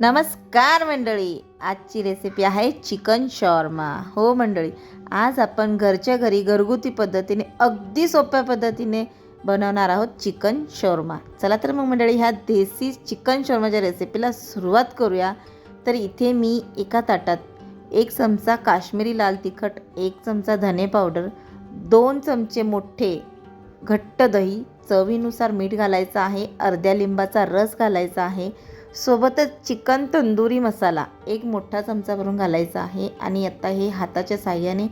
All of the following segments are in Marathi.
नमस्कार मंडळी. आजची रेसिपी आहे चिकन शॉर्मा. हो मंडळी आज आपण घरच्या घरी घरगुती पद्धतीने अगदी सोप्या पद्धतीने बनवणार आहोत चिकन शॉर्मा. चला तर मग मंडळी ह्या देसी चिकन शॉर्माच्या रेसिपीला सुरुवात करूया. तर इथे मी एका ताटात एक चमचा काश्मीरी लाल तिखट एक चमचा धने पावडर दोन चमचे मोठे घट्ट दही चवीनुसार मीठ घालायचं आहे अर्ध्या लिंबाचा रस घालायचा आहे सोबतच चिकन तंदुरी मसाला एक मोठा चमचा भरून घालायचा आहे आणि आता हे हाताच्या साह्याने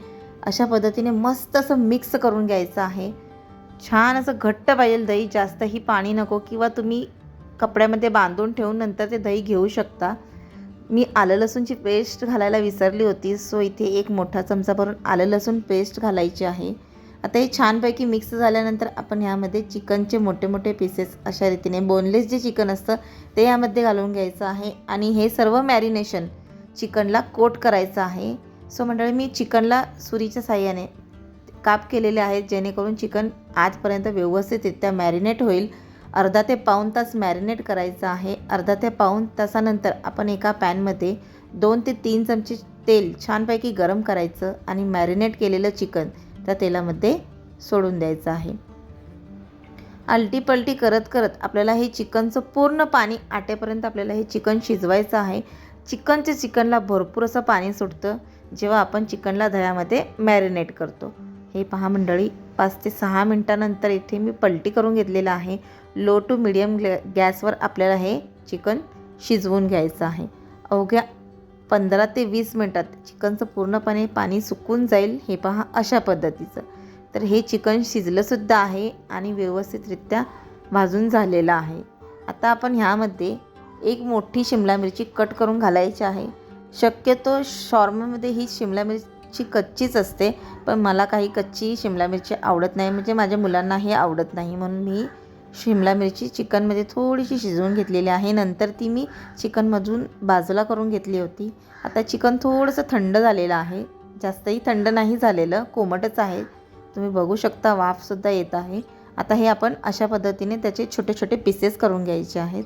अशा पद्धतीने मस्त असं मिक्स करून घ्यायचं आहे. छान असं घट्ट पाहिजे दही जास्तही पाणी नको किंवा तुम्ही कपड्यामध्ये बांधून ठेवून नंतर ते दही घेऊ शकता. मी आलं लसूणची पेस्ट घालायला विसरली होती सो इथे एक मोठा चमचा भरून आलं लसूण पेस्ट घालायची आहे. आता हे छानपैकी मिक्स झाल्यानंतर आपण ह्यामध्ये चिकनचे मोठे मोठे पीसेस अशा रीतीने बोनलेस जे चिकन असतं ते यामध्ये घालून घ्यायचं आहे. आणि हे सर्व मॅरिनेशन चिकनला कोट करायचं आहे. सो मंडळी मी चिकनला सुरीच्या साह्याने काप केलेले आहेत जेणेकरून चिकन आजपर्यंत व्यवस्थितरित्या मॅरिनेट होईल. अर्धा ते पाऊण तास मॅरिनेट करायचं आहे. अर्धा ते पाऊण तासानंतर आपण एका पॅनमध्ये दोन ते तीन चमचे तेल छानपैकी गरम करायचं आणि मॅरिनेट केलेलं चिकन. त्या तेलामध्ये सोडून द्यायचं आहे. आलटी पलटी करत करत आपल्याला हे चिकनचं पूर्ण पाणी आटेपर्यंत आपल्याला हे चिकन शिजवायचं आहे. चिकनच्या चिकनला भरपूर असं पाणी सुटतं जेव्हा आपण चिकनला दह्यामध्ये मॅरिनेट करतो. हे पहा मंडळी पाच ते सहा मिनटानंतर इथे मी पलटी करून घेतलेलं आहे. लो टू मिडियम गॅसवर आपल्याला हे चिकन शिजवून घ्यायचं आहे. अवघ्या पंधरा ते वीस मिनटात चिकनचं पूर्णपणे पाणी सुकून जाईल हे पहा अशा पद्धतीचं. तर हे चिकन शिजलंसुद्धा आहे आणि व्यवस्थितरित्या भाजून झालेलं आहे. आता आपण ह्यामध्ये एक मोठी शिमला मिरची कट करून घालायची आहे. शक्यतो शॉर्मामध्ये ही शिमला मिरची कच्चीच असते पण मला काही कच्ची शिमला मिरची आवडत नाही. म्हणजे माझ्या मुलांना हे आवडत नाही म्हणून मी शिमला मिरची चिकनमध्ये थोडीशी शिजवून घेतलेली आहे. नंतर ती मी चिकनमधून बाजूला करून घेतली होती. आता चिकन थोडंसं थंड झालेलं आहे. जास्तही थंड नाही झालेलं कोमटच आहे. तुम्ही बघू शकता वाफसुद्धा येत आहे. आता हे आपण अशा पद्धतीने त्याचे छोटे छोटे पीसेस करून घ्यायचे आहेत.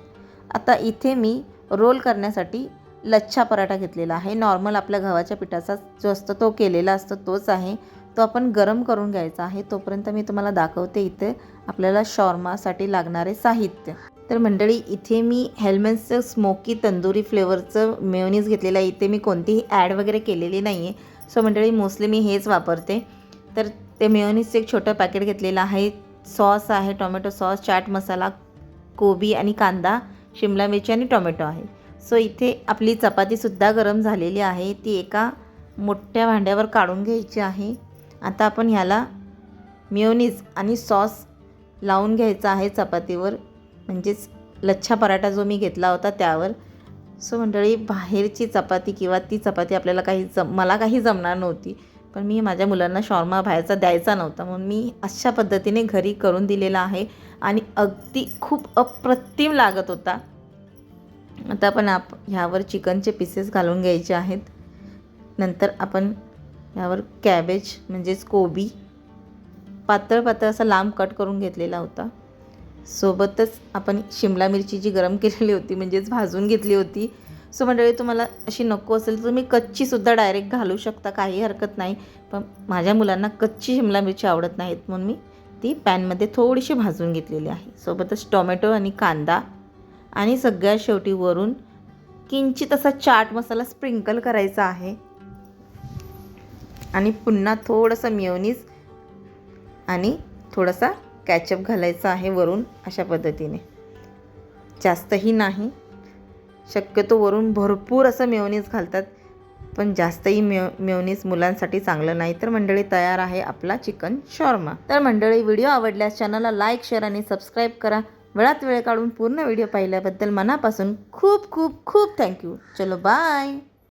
आता इथे मी रोल करण्यासाठी लच्छा पराठा घेतलेला आहे. नॉर्मल आपल्या गव्हाच्या पिठाचा जो असतो तो केलेला असतो तोच आहे. तो आपण गरम करून घ्यायचा आहे तोपर्यंत मी तुम्हाला दाखवते इथे आपल्याला शॉर्मासाठी लागणारे साहित्य. तर मंडळी इथे मी हेल्मेन्सचं स्मोकी तंदुरी फ्लेवरचं मेयोनीज घेतलेलं आहे. इथे मी कोणतीही ॲड वगैरे केलेली नाही आहे सो मंडळी मोस्टली मी हेच वापरते. तर ते मेयोनीजचं एक छोटं पॅकेट घेतलेलं आहे. सॉस आहे टोमॅटो सॉस चाट मसाला कोबी आणि कांदा शिमला मिरची आणि टोमॅटो आहे. सो इथे आपली चपातीसुद्धा गरम झालेली आहे. ती एका मोठ्या भांड्यावर काढून घ्यायची आहे. आता आपण ह्याला मिओनीज आणि सॉस लावून घ्यायचा आहे चपातीवर. म्हणजेच लच्छा पराठा जो मी घेतला होता त्यावर. सो मंडळी बाहेरची चपाती किंवा ती चपाती आपल्याला काही जम मला काही जमणार नव्हती. पण मी माझ्या मुलांना शॉर्मा बाहेरचा द्यायचा नव्हता. म्हणून मी अशा पद्धतीने घरी करून दिलेला आहे आणि अगदी खूप अप्रतिम लागत होता. आता आपण आप ह्यावर चिकनचे पीसेस घालून घ्यायचे आहेत. नंतर आपण यावर कॅबेज म्हणजेच कोबी पातळ पातळ असा लांब कट करून घेतलेला होता. सोबतच आपण शिमला मिरची जी गरम केलेली होती म्हणजेच भाजून घेतली होती. सो मंडळी तुम्हाला अशी नको असेल तर तुम्ही कच्चीसुद्धा डायरेक्ट घालू शकता काही हरकत नाही. पण माझ्या मुलांना कच्ची शिमला मिरची आवडत नाहीत म्हणून मी ती पॅनमध्ये थोडीशी भाजून घेतलेली आहे. सोबतच टोमॅटो आणि कांदा आणि सगळ्यात शेवटी वरून किंचित असा चाट मसाला स्प्रिंकल करायचा आहे. आणि पुन्हा थोडंसं मिओनीज आणि थोडासा कॅचअप घालायचा आहे वरून अशा पद्धतीने. जास्तही नाही. शक्यतो वरून भरपूर असं मेवनीस घालतात पण जास्तही मेयो मेवनीस मुलांसाठी चांगलं नाही. तर मंडळी तयार आहे आपला चिकन शॉर्मा. तर मंडळी व्हिडिओ आवडल्यास चॅनलला लाईक शेअर आणि सबस्क्राईब करा. वेळात वेळ काढून पूर्ण व्हिडिओ पाहिल्याबद्दल मनापासून खूप खूप खूप थँक्यू. चलो बाय.